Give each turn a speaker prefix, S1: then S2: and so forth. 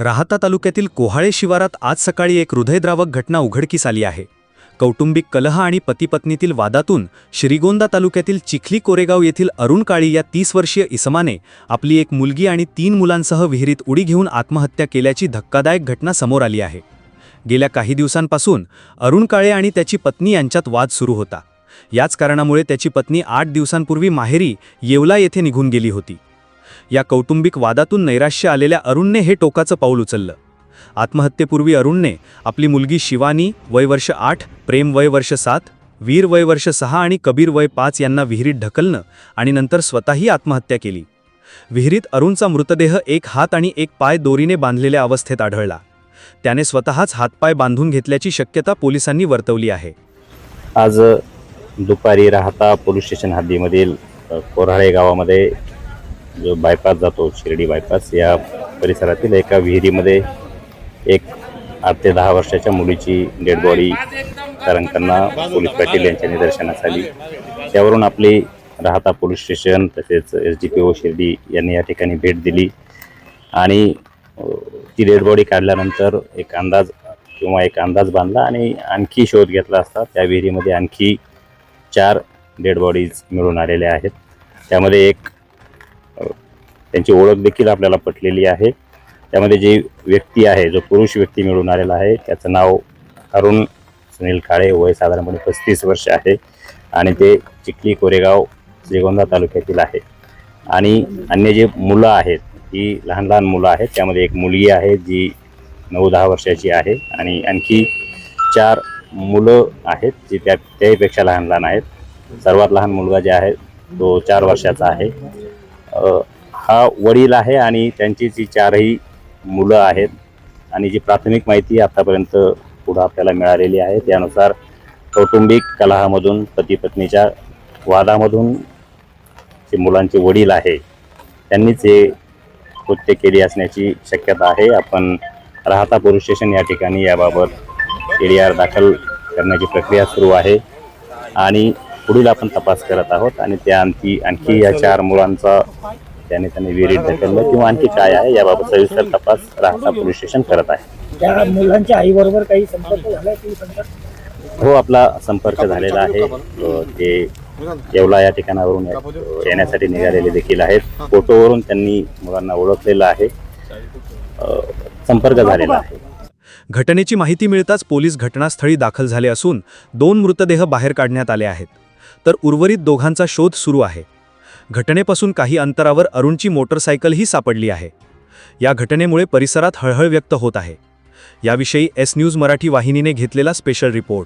S1: राहता तालुक्यातील कोहाळे शिवारात आज सकाळी एक हृदयद्रावक घटना उघडकीस आली आहे. कौटुंबिक कलह आणि पतीपत्नीतील वादातून श्रीगोंदा तालुक्यातील चिखली कोरेगाव येथील अरुण काळी या तीस वर्षीय इसमाने आपली एक मुलगी आणि तीन मुलांसह विहिरीत उडी घेऊन आत्महत्या केल्याची धक्कादायक घटना समोर आली आहे. गेल्या काही दिवसांपासून अरुण काळे आणि त्याची पत्नी यांच्यात वाद सुरू होता. याच कारणामुळे त्याची पत्नी आठ दिवसांपूर्वी माहेरी येवला येथे निघून गेली होती. या कौटुंबिक वादातून नैराश्य आलेल्या अरुणने हे टोकाचं पाऊल उचललं. आत्महत्येपूर्वी अरुणने आपली मुलगी शिवानी वय वर्ष आठ प्रेम वय वर्ष सात वीर वय वर्ष सहा आणि कबीर वय पाच यांना विहिरीत ढकलणं आणि नंतर स्वतःही आत्महत्या केली. विहिरीत अरुणचा मृतदेह एक हात आणि एक पाय दोरीने बांधलेल्या अवस्थेत आढळला. त्याने स्वतःच हातपाय बांधून घेतल्याची शक्यता पोलिसांनी वर्तवली आहे.
S2: आज दुपारी राहता पोलीस स्टेशन हद्दीमधील कोराळे गावामध्ये जो बायपास जातो शिर्डी बायपास या परिसरातील एका विहिरीमध्ये एक आठ ते दहा वर्षाच्या मुलीची डेड बॉडी करंकन्ना पोलीस पाटील यांच्या निदर्शनास आली. त्यावरून आपली राहता पोलीस स्टेशन तसेच S D P O Shirdi यांनी या ठिकाणी भेट दिली. आणि ती डेड बॉडी काढल्यानंतर एक अंदाज किंवा एक अंदाज बांधला आणि आणखी शोध घेतला असता त्या विहिरीमध्ये आणखी चार डेड बॉडीज मिळून आलेल्या आहेत. त्यामध्ये एक त्यांची ओळख देखील आपल्याला पटलेली आहे. त्यामध्ये जी व्यक्ती आहे जो पुरुष व्यक्ती मिळून आलेला आहे त्याचं नाव अरुण सुनील काळे वय साधारणपणे पस्तीस वर्ष आहे आणि ते चिखली कोरेगाव श्रीगोंदा तालुक्यातील आहे. आणि अन्य जे मुलं आहेत ही लहान लहान मुलं आहेत त्यामध्ये एक मुलगी आहे जी नऊ दहा वर्षाची आहे आणि आणखी चार मुलं आहेत जी त्या त्याहीपेक्षा लहान लहान आहेत. सर्वात लहान मुलगा जे आहे तो चार वर्षाचा आहे. हा वडील आहे आणि त्यांची जी चारही मुलं आहेत आणि जी प्राथमिक माहिती आतापर्यंत पुढं आपल्याला मिळालेली आहे त्यानुसार कौटुंबिक कलहामधून पती पत्नीच्या वादामधून जे मुलांचे वडील आहे त्यांनीच हे कृत्य केली असण्याची शक्यता आहे. आपण राहता पोलीस स्टेशन या ठिकाणी याबाबत एडी आर दाखल करण्याची प्रक्रिया सुरू आहे आणि पुढील आपण तपास करत आहोत आणि त्या आणखी आणखी या चार मुलांचा त्याने त्यांनी विहिरीत ढकललं किंवा आणखी काय आहे याबाबत सविस्तर तपास राहता पोलीस स्टेशन करत आहे.
S3: त्या मुलांच्या आईबरोबर काही संपर्क झाला
S2: हो आपला संपर्क झालेला आहे. ते येवला या ठिकाणावरून येण्यासाठी निघालेले देखील आहेत. फोटोवरून त्यांनी मुलांना ओळखलेलं आहे. संपर्क झालेला आहे.
S1: घटनेची माहिती मिळताच पोलीस घटनास्थळी दाखल झाले असून दोन मृतदेह बाहेर काढण्यात आले आहेत. तर उर्वरित दोघांचा शोध सुरू आहे. घटनेपासून काही अंतरावर अरुणची मोटरसायकलही सापडली आहे. या घटनेमुळे परिसरात हळहळ व्यक्त होत आहे. याविषयी एस न्यूज मराठी वाहिनीने घेतलेला स्पेशल रिपोर्ट.